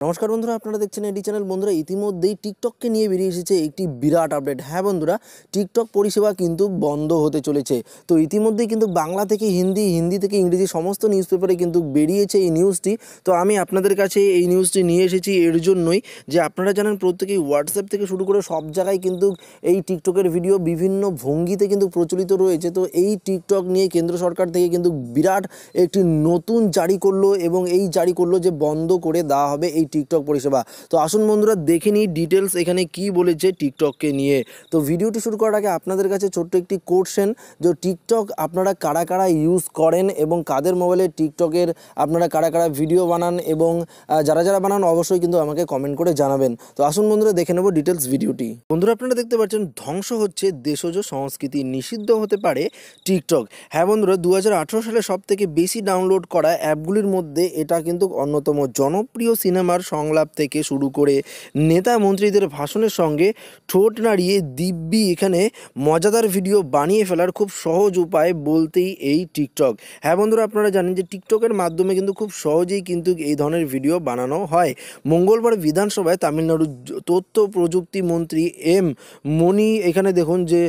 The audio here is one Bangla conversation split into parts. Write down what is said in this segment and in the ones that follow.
নমস্কার বন্ধুরা, আপনারা দেখছেন এডি চ্যানেল। বন্ধুরা, ইতিমধ্যেই টিকটককে নিয়ে বেরিয়ে এসেছে একটি বিরাট আপডেট। হ্যাঁ বন্ধুরা, টিকটক পরিষেবা কিন্তু বন্ধ হতে চলেছে। তো ইতিমধ্যেই কিন্তু বাংলা থেকে হিন্দি হিন্দি থেকে ইংরেজি সমস্ত নিউজ পেপারে কিন্তু বেরিয়েছে এই নিউজটি তো আমি আপনাদের কাছে এই নিউজটি নিয়ে এসেছি এর জন্যই যে আপনারা জানেন প্রত্যেকেই হোয়াটসঅ্যাপ থেকে শুরু করে সব জায়গায় কিন্তু এই টিকটকের ভিডিও বিভিন্ন ভঙ্গিতে কিন্তু প্রচলিত রয়েছে। তো এই টিকটক নিয়ে কেন্দ্র সরকার থেকে কিন্তু বিরাট একটি নতুন জারি করল এবং এই জারি করল যে বন্ধ করে দেওয়া হবে এই টিকটক পরিষেবা। তো আসুন বন্ধুরা, দেখে নিই ডিটেলস এখানে কি বলেছে টিকটককে নিয়ে। তো ভিডিওটি শুরু করার আগে আপনাদের কাছে ছোট্ট একটি কোশ্চেন যে টিকটক আপনারা কারা কারা ইউজ করেন এবং কাদের মোবাইলে টিকটকের আপনারা কারা কারা ভিডিও বানান এবং যারা যারা বানান অবশ্যই কিন্তু আমাকে কমেন্ট করে জানাবেন। তো আসুন বন্ধুরা, দেখে নেব ডিটেলস ভিডিওটি। বন্ধুরা, আপনারা দেখতে পাচ্ছেন, ধ্বংস হচ্ছে দেশজ সংস্কৃতি, নিষিদ্ধ হতে পারে টিকটক। হ্যাঁ বন্ধুরা দু হাজার আঠেরো সালে সব থেকে বেশি ডাউনলোড করা অ্যাপগুলির মধ্যে এটা কিন্তু অন্যতম। জনপ্রিয় সিনেমার সংলাপ থেকে শুরু করে নেতা মন্ত্রীদের ভাষণের সঙ্গে ঠোঁট নাড়িয়ে দিব্যি এখানে মজাদার ভিডিও বানিয়ে ফেলার খুব সহজ উপায় বলতেই এই টিকটক। হ্যাঁ বন্ধুরা, আপনারা জানেন যে টিকটকের মাধ্যমে কিন্তু খুব সহজেই কিন্তু এই ধরনের ভিডিও বানানো হয়। মঙ্গলবার বিধানসভায় তামিলনাড়ুর তথ্য প্রযুক্তি মন্ত্রী এম মণি, এখানে দেখুন যে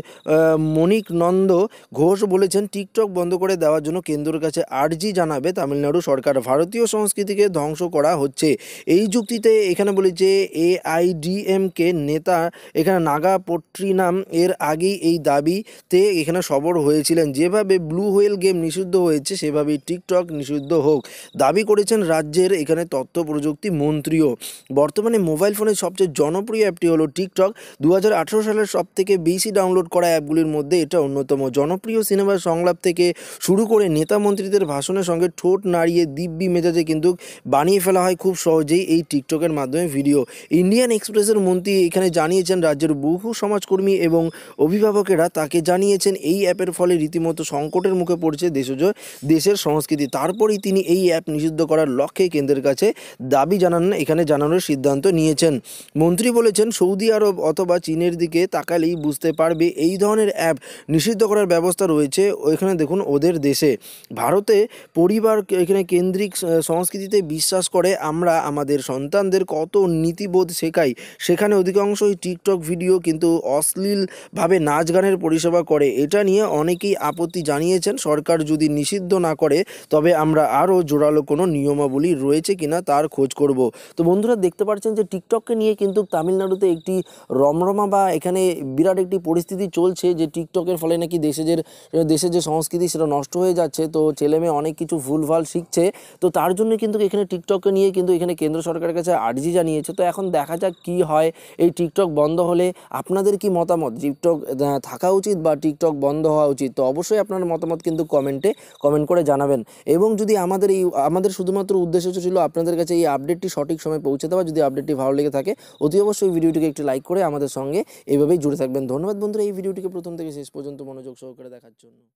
মণিক নন্দ ঘোষ বলেছেন, টিকটক বন্ধ করে দেওয়ার জন্য কেন্দ্রের কাছে আর্জি জানাবে তামিলনাড়ু সরকার। ভারতীয় সংস্কৃতিকে ধ্বংস করা হচ্ছে। এই যুক্তিতে এখানে বলি যে এআইডিএমকে নেতা এখানে নাগা পট্রিনাম এর আগেই এই দাবিতে এখানে সবর হয়েছিলেন। যেভাবে ব্লু হোয়েল গেম নিষিদ্ধ হয়েছে, সেভাবেই টিকটক নিষিদ্ধ হোক। দাবি করেছেন রাজ্যের এখানে তথ্য প্রযুক্তি মন্ত্রীও। বর্তমানে মোবাইল ফোনের সবচেয়ে জনপ্রিয় অ্যাপটি হলো টিকটক। দু হাজার আঠেরো সালের সব থেকে বেশি ডাউনলোড করা অ্যাপগুলির মধ্যে এটা অন্যতম। জনপ্রিয় সিনেমার সংলাপ থেকে শুরু করে নেতা মন্ত্রীদের ভাষণের সঙ্গে ঠোঁট নাড়িয়ে দিব্যি মেজাজে কিন্তু বানিয়ে ফেলা হয় খুব সহজেই। এই টিকটকের মাধ্যমে ভিডিও। ইন্ডিয়ান এক্সপ্রেসের মন্ত্রী এখানে জানিয়েছেন, রাজ্যের বহু সমাজকর্মী এবং অভিভাবকেরা তাকে জানিয়েছেন, এই অ্যাপের ফলে রীতিমতো সংকটের মুখে পড়ছে দেশজ, দেশের সংস্কৃতি। তারপরেই তিনি এই অ্যাপ নিষিদ্ধ করার লক্ষ্যে কেন্দ্রের কাছে দাবি জানান, এখানে জানানোর সিদ্ধান্ত নিয়েছেন। মন্ত্রী বলেছেন, সৌদি আরব অথবা চীনের দিকে তাকালেই বুঝতে পারবে, এই ধরনের অ্যাপ নিষিদ্ধ করার ব্যবস্থা রয়েছে। ওইখানে দেখুন, ওদের দেশে। ভারতে পরিবার এখানে কেন্দ্রিক সংস্কৃতিতে বিশ্বাস করে, আমরা আমাদের সন্তানদের কত নীতিবোধ শেখাই সেখানে অধিকাংশই টিকটক ভিডিও কিন্তু অশ্লীলভাবে নাচ গানের পরিষেবা করে। এটা নিয়ে অনেকেই আপত্তি জানিয়েছেন। সরকার যদি নিষিদ্ধ না করে, তবে আমরা আরও জোরালো কোনো নিয়মাবলী রয়েছে কিনা তার খোঁজ করব। তো বন্ধুরা, দেখতে পাচ্ছেন যে টিকটককে নিয়ে কিন্তু তামিলনাড়ুতে একটি রমরমা বা এখানে বিরাট একটি পরিস্থিতি চলছে যে টিকটকের ফলে নাকি দেশে যে দেশের যে সংস্কৃতি সেটা নষ্ট হয়ে যাচ্ছে। তো ছেলেমেয়ে অনেক কিছু ভুলভাল শিখছে। তো তার জন্য কিন্তু এখানে টিকটককে নিয়ে কিন্তু এখানে কেন্দ্র সরকারের কাছে আর্জি জানিয়েছে। তো এখন দেখা যাক কি হয়। এই টিকটক বন্ধ হলে আপনাদের কি মতামত? টিকটক থাকা উচিত বা টিকটক বন্ধ হওয়া উচিত? তো অবশ্যই আপনার মতামত কিন্তু কমেন্টে কমেন্ট করে জানাবেন। এবং যদি আমাদের এই, আমাদের শুধুমাত্র উদ্দেশ্য ছিল আপনাদের কাছে এই আপডেটটি সঠিক সময়ে পৌঁছে দেওয়া, যদি আপডেটটি ভালো লেগে থাকে, অতি অবশ্যই ভিডিওটিকে একটি লাইক করে আমাদের সঙ্গে এইভাবেই জুড়ে থাকবেন। ধন্যবাদ বন্ধুরা, এই ভিডিওটিকে প্রথম থেকে শেষ পর্যন্ত মনোযোগ সহকারে দেখার জন্য।